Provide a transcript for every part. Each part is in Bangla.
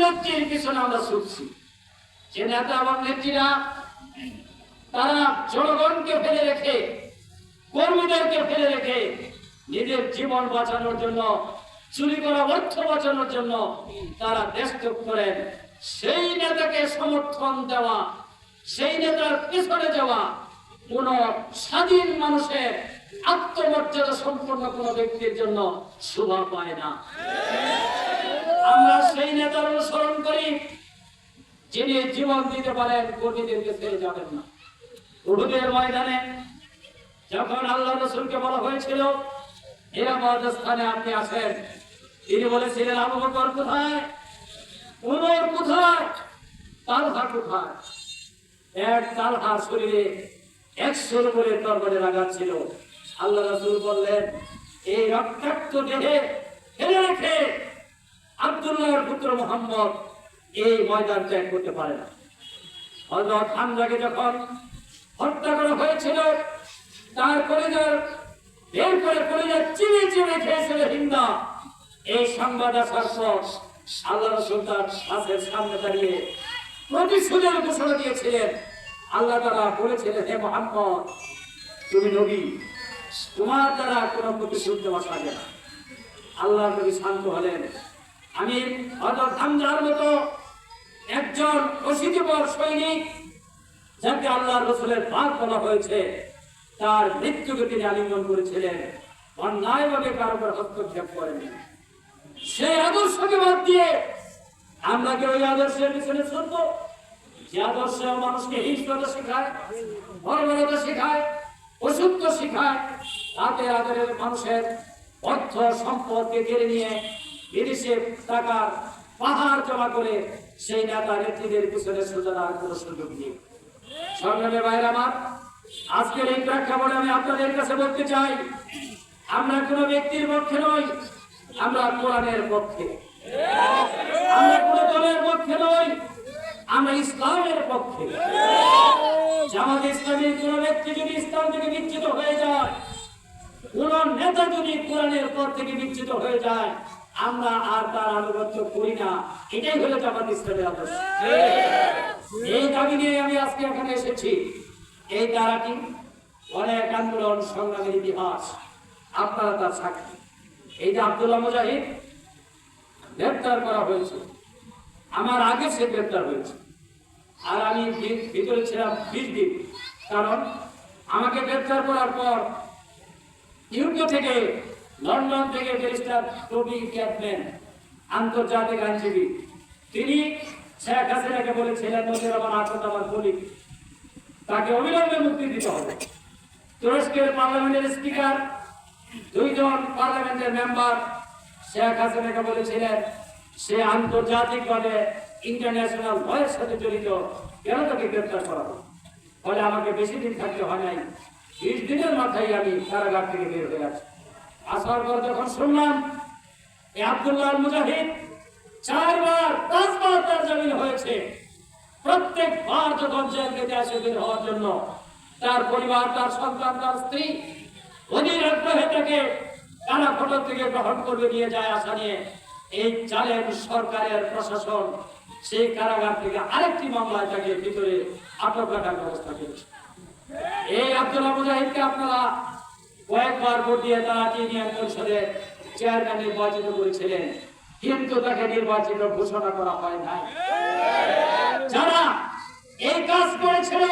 নেত্রীর পিছনে আমরা ছুটছি। যে নেতা এবং নেত্রীরা, তারা জনগণকে ফেলে রেখে, কর্মীদেরকে ফেলে রেখে নিজের জীবন বাঁচানোর জন্য, চুরি করা অর্থ বাঁচানোর জন্য তারা দেশ ত্যাগ করেন। সেই নেতাকে সমর্থন দেওয়া, সেই নেতার পিছনে যাওয়া, কোন স্বাধীন মানুষের আত্মমর্যাদা সম্পন্ন কোন ব্যক্তির জন্য শোভা পায় না। আমরা সেই নেতার অনুসরণ করি, যিনি জীবন দিতে পারেন, কর্মীদেরকে ছেড়ে যাবেন না। উহুদের ময়দানে যখন আল্লাহ রসুলকে বলা হয়েছিল আমার স্থানে আপনি আসেন তিনি বলেছিলেন, আবু বকর কোথায়? উমর কোথায়? তালহা কোথায়? এক তালহা শরীরে একশোর উপরে তরবারে লাগাচ্ছিল আল্লাহ রসুল বললেন, এই রক্তাক্ত দেহে ফেলে রেখে আব্দুল্লাহর পুত্র মোহাম্মদ এই ময়দান ত্যাগ করতে পারে না। হজরত হামজাকে যখন হত্যা করা হয়েছিল, তার পরিবার বের করে পরিবার চিনে চিনে খেয়েছিল হিন্দা। এই সংবাদ আসার পর আল্লাহ রসুল তার সাথের সামনে দাঁড়িয়ে প্রতিশোধের ঘোষণা দিয়েছিলেন। আল্লাহ তারা বলেছিলেন, হে মোহাম্মদ, তুমি নবী। তোমার দ্বারা কোনো প্রতিশোধ দেওয়া থাকে না। আল্লাহ নবী শান্ত হলেন। আমি হজরত হামজার মতো একজন অশীতিপর সৈনিক, যাকে আল্লাহ রসুলের ভাগ বলা হয়েছে, তার মৃত্যুকে তিনি আলিঙ্গন করেছিলেন। অন্যায়ভাবে কারও উপর হস্তক্ষেপ করেন। সেই আদর্শকে বাদ দিয়ে আমরা কি ওই আদর্শের পিছনে চলব যে আদর্শ মানুষকে হিংসতা শেখায় বর্বরতা শেখায় অসত্য শেখায়, তাতে আদরের মানুষের অর্থ, সম্পদকে কেড়ে নিয়ে বিদেশে টাকার পাহাড় জমা করে সেই নেতা নেত্রীদের পিছনে সোজার কোনো সুযোগ নেই। সংগ্রামে বাইরে আমার, আজকের এই প্রেক্ষাপটে আমি আপনাদের কাছে বলতে চাই, আমরা কোনো ব্যক্তির পক্ষে নই, আমরা কোরআনের পক্ষে। আমরা কোনো দলের পক্ষে নই, আমরা ইসলামের পক্ষে। জামাত ইসলামের কোন ব্যক্তি যদি ইসলাম থেকে বিচ্ছিত হয়ে যায়, কোন নেতা যদি কোরআনের পর থেকে বিচ্ছিত হয়ে যায় আমরা আর তার আনুগত্য করি না। এটাই হলো জামাত ইসলামের আদর্শ। এই দাবি নিয়ে আমি আজকে এখানে এসেছি। এই দ্বারাটি অনেক আন্দোলন সংগ্রামের ইতিহাস। আপনারা তার সাক্ষী এই যে আব্দুল্লাহ মুজাহিদ গ্রেপ্তার করা হয়েছে। আমার আগে সে গ্রেপ্তার হয়েছে। আর আমি ভিতরে ছিলাম বিশ দিন। কারণ আমাকে গ্রেপ্তার করার পর ইউকে থেকে লন্ডন থেকে ব্যারিস্টার টবি ক্যাপম্যান, আন্তর্জাতিক আইনজীবী। তিনি শেখ হাসিনাকে বলেছিলেন, নজর আমার আখত আমার কলিগ তাকে অবিলম্বে মুক্তি দিতে হবে। তুরস্কের পার্লামেন্টের স্পিকার, দুইজন পার্লামেন্টের মেম্বার শেখ হাসিনাকে বলেছিলেন, সে আন্তর্জাতিকভাবে ইন্টারন্যাশনাল ভয়ের সাথে জড়িত, কেন তাকে গ্রেপ্তার করা হলো? ফলে আমাকে বেশি দিন থাকতে হয় নাই। বিশ দিনের মাথায় আমি কারাগার থেকে বের হয়ে আসি। আসার পর যখন শুনলাম এই আব্দুল্লাহ মুজাহিদ চারবার, পাঁচবার তার জামিন হয়েছে। প্রত্যেকবার যখন জেল থেকে আসে বের হওয়ার জন্য, তার পরিবার, তার সন্তান, তার স্ত্রী অধীর আগ্রহে তাকে কারা ফটক থেকে গ্রহণ করবে, নিয়ে যায় আশা নিয়ে। এই চালের সরকারের প্রশাসন সেই কারাগার থেকে আরেকটি মামলায় তাকে ভিতরে আটক রাখার ব্যবস্থা করেছে। এই আব্দুল্লাহ মুজাহিদকে আপনারা কয়েকবার ভোট দিয়ে তারা ইউনিয়ন পরিষদের চেয়ারম্যান নির্বাচিত করেছিলেন, কিন্তু তাকে নির্বাচিত ঘোষণা করা হয় নাই। যারা এই কাজ করেছিল,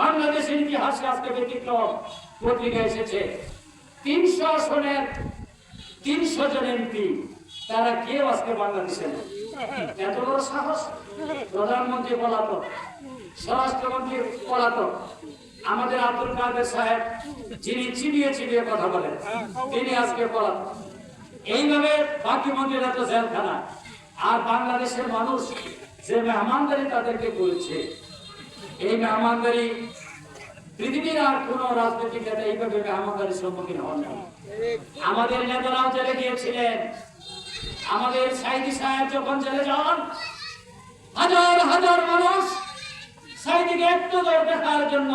বাংলাদেশের ইতিহাসে আজকে ব্যতিক্রম। পত্রিকা এসেছে, তিনশো আসনের, তিনশো জন এমপি তারা কেউ আজকে বাংলাদেশে এত বড় সাহস? প্রধানমন্ত্রী পলাতক, স্বরাষ্ট্রমন্ত্রী পলাতক আমাদের আব্দুল কাদের সাহেব, যিনি চিবিয়ে চিবিয়ে কথা বলেন, তিনি আজকে পলাতক এইভাবে বাকি মন্ত্রীরা তো জেলখানা। আর বাংলাদেশের মানুষ যে মেহমানদারি তাদেরকে করেছে, এই মেহমানদারি পৃথিবীর আর কোন রাজনৈতিক নেতা এইভাবে মেহমানদারির সম্মুখীন হন না। আমাদের নেতারাও জেলে গিয়েছিলেন। আমাদের সাইদি সাহেব যখন জেলে যান, হাজার হাজার মানুষ সাইদিকে একটু দূর দেখার জন্য।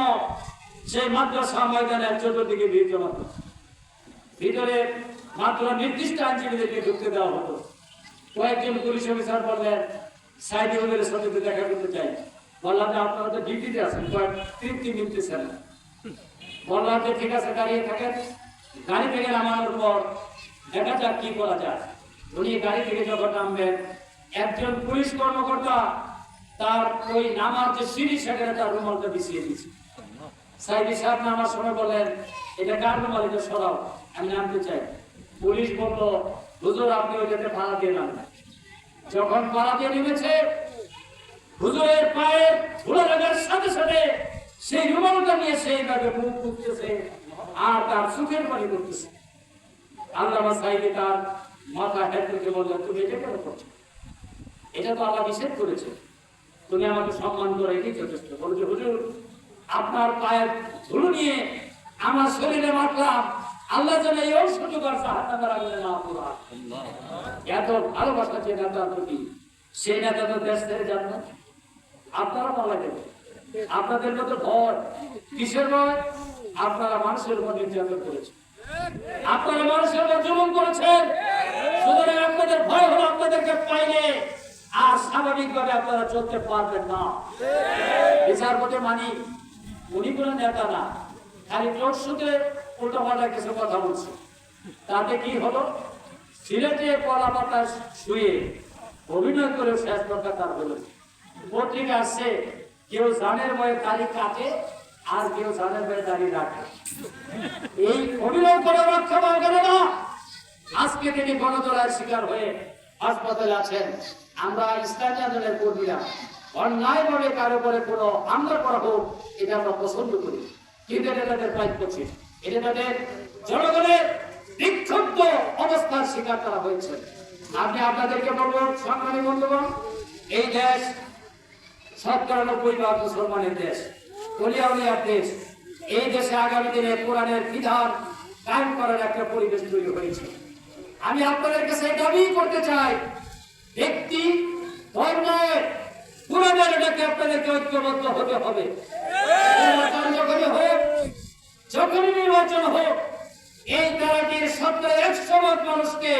সেই মাদ্রাসা ময়দানের চতুর্দিকে ভিড় জমা করত। ভিতরে মাত্র নির্দিষ্ট আইনজীবীদেরকে ঢুকতে দেওয়া হতো। কয়েকজন পুলিশ অফিসার বললেন, সাইদি ওদের সাথে দেখা করতে চাই। বললাম যে আপনারা তো ডিউটিতে আছেন, কয়েক তৃপ্তি মিলতেছেন না বললাম যে ঠিক আছে, দাঁড়িয়ে থাকেন। গাড়ি থেকে নামানোর পর দেখা যাক কি করা যায়। উনি গাড়ি থেকে যখন নামবেন, একজন পুলিশ কর্মকর্তা তার ওই নামার যে সিঁড়ি, সেখানে তার রুমালটা বিছিয়ে দিয়েছে। সাইদি সাহেব নামার সময় বলেন এটা কার রুমাল? এটা সরাও, আমি নামতে চাই। পুলিশ বলল, হুজুর, আপনি ওইটাতে ভাড়া দিয়ে নামবেন যখন ভাড়া দিয়ে নেমেছে, হুজুরের পায়ে ধুলো লাগার সাথে সাথে সেই রুমালটা নিয়ে সেইভাবে মুখ মুখতেছে আর তার সুখের পানি করতেছে আল্লামা সাইদি তার মাথা হেঁটে বললেন, তুমি এটা কেন করছ? এটা তো আল্লাহ নিষেধ করেছে। তুমি আমাকে সম্মান করে এটাই যথেষ্ট বলো যে হুজুর, আপনার পায়ের ধুলো নিয়ে আমার শরীরে মাখলাম আল্লাহ যেন এই রাখবে এত ভালোবাসা যে নেতার প্রতি সেই নেতা তো দেশ ছেড়ে যান না। আপনারা মারা গেল আপনাদের মতো ভয়, কিসের ভয়? আপনারা মানুষের উপর নির্যাতন করেছেন। আপনারা মানুষের উপর জুলুম করেছেন। সুতরাং আপনাদের ভয় হলো আপনাদেরকে পাইলে আর স্বাভাবিকভাবে আপনারা চলতে পারবেন না। বিচারপতি মানি, উনি কোনো নেতা না। খালি চোখশুতে উল্টো পাল্টা কিছু কথা বলছে। তাতে কি হলো? সিলেটে কলা পাতা শুয়ে অভিনয় করে শেষ কথা তার হলো। পত্রিকা আসছে, কেউ জানের বয়ে দাড়ি কাটে, আর কেউ জানের বয়ে দাড়ি রাখে। এই অভিনয় করে রক্ষা পাওয়া গেল না। আজকে তিনি গণতলার শিকার হয়ে হাসপাতালে আছেন। আমরা ইসলামী আন্দোলনের কর্মীরা অন্যায়ভাবে কারও করে কোনো হামলা করা হোক, এটা আমরা পছন্দ করি। কিন্তু এটা তাদের দায়িত্ব ছিল এটা তাদের জনগণের বিক্ষুব্ধ অবস্থার শিকার তারা হয়েছে। আপনি আপনাদেরকে বলব সংগ্রামী বন্ধুগণ, এই দেশ শতকরা নব্বই ভাগ মুসলমানের দেশ, কলিয়াউলিয়ার দেশ। এই দেশে আগামী দিনে কোরআনের বিধান কায়েম করার একটা পরিবেশ তৈরি হয়েছে। আমি আপনাদের কাছে দাবি করতে চাই ডাকে আপনাদেরকে ঐক্যবদ্ধ হতে হবে। যখনই নির্বাচন হোক, এই তারাটির সত্তর একশো ভাগ মানুষকে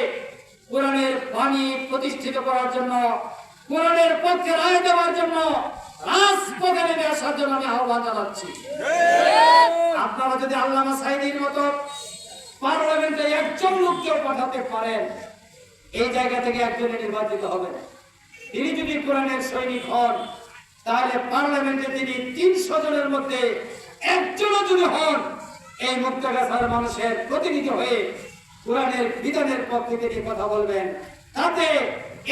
কোরআনের বাণী প্রতিষ্ঠিত করার জন্য, কোরআনের পক্ষে রায় দেওয়ার জন্য রাজপথে নেমে আসার জন্য আমি আহ্বান জানাচ্ছি। আপনারা যদি আল্লামা সাইদির মতো পার্লামেন্টে একজন লোককে পাঠাতে পারেন, এই জায়গা থেকে একজনে নির্বাচিত হবেন। তিনি যদি কোরআনের সৈনিক হন তাহলে পার্লামেন্টে তিনি তিনশো জনের মধ্যে একজনও যদি হন, এই মুক্তগাছার মানুষের প্রতিনিধি হয়ে কোরআনের বিধানের পক্ষে তিনি কথা বলবেন। তাতে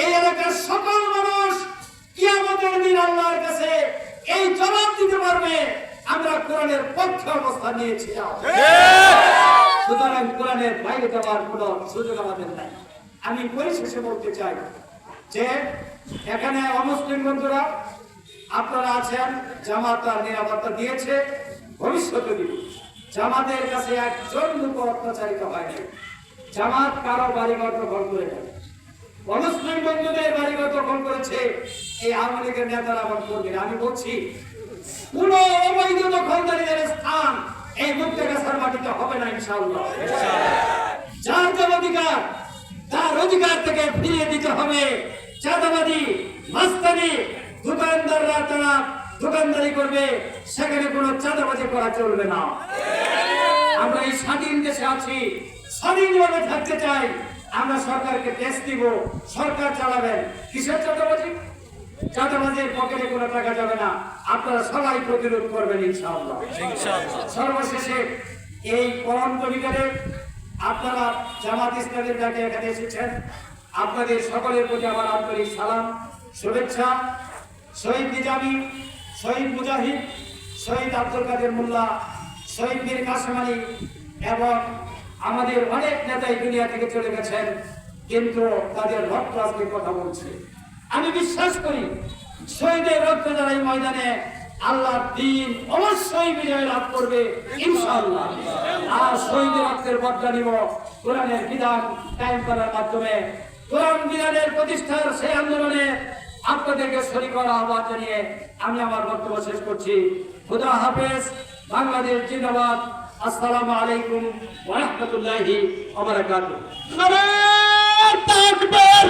এই এলাকার সকল মানুষ কিয়ামতের দিন আল্লাহর কাছে এই জবাব দিতে পারবে, আমরা কোরআনের পক্ষে অবস্থান নিয়েছিলাম। সুতরাং কোরআনের বাইরে যাওয়ার কোনো সুযোগ আমাদের নাই। আমি পরিশেষে বলতে চাই যে, এখানে অমুসলিম বন্ধুরা আপনারা আছেন, জামাত তার নিরাপত্তা দিয়েছে, ভবিষ্যতে দিবে। জামাতের কাছে একজন লোক অত্যাচারিত হয়নি। জামাত কারও বাড়িঘর দখল করে নেয়। অমুসলিম বন্ধুদের বাড়িঘর দখল করেছে এই আওয়ামী লীগের নেতারা আমার কর্মীরা। আমি বলছি অবৈধ দখলদারীদের স্থান এই মুক্তগাছার মাটিতে হবে না, ইনশাআল্লাহ। যার যার অধিকার, তার অধিকার থেকে ফিরিয়ে দিতে হবে। চাঁদাবাদী মাস্তানি দোকানদাররা তারা দোকানদারি করবে সেখানে কোনো চাঁদাবাজি করা চলবে না। আমরা এই স্বাধীন দেশে আছি স্বাধীনভাবে থাকতে চাই। আমরা সরকারকে ট্যাক্স দিব সরকার চালাবেন। কিসের চাঁদাবাজি? চাঁদাবাজির পকেটে কোনো টাকা যাবে না। আপনারা সবাই প্রতিরোধ করবেন ইনশাআল্লাহ। সর্বশেষে এই করণ কবিতারে আপনারা জামাত ইসলামের ডাকে এখানে এসেছেন। আপনাদের সকলের প্রতি আমার আন্তরিক সালাম শুভেচ্ছা। শহীদ নিজামি, শহীদ মুজাহিদ, শহীদ আব্দুল কাদের মোল্লা, শহীদ মীর কাসেম এবং আমাদের অনেক নেতা এই দুনিয়া থেকে চলে গেছেন, কিন্তু তাদের রক্ত আজকে কথা বলছে। আমি বিশ্বাস করি, শহীদের রক্ত দ্বারা এই ময়দানে, আল্লাহ দিন অবশ্যই বিজয় লাভ করবে, ইনশাআল্লাহ। আর শহীদের রক্তের বদলা নিব কোরআনের বিধান কায়েম করার মাধ্যমে। কোরআন বিধানের প্রতিষ্ঠার সেই আন্দোলনে আপনাদেরকে সরি করা আহ্বান জানিয়ে আমি আমার বক্তব্য শেষ করছি। খুদা হাফেজ, বাংলাদেশ জিন্দাবাদ। আসসালামু আলাইকুম ওয়া রাহমাতুল্লাহি ওয়া বারাকাতুহু। তাকবীর।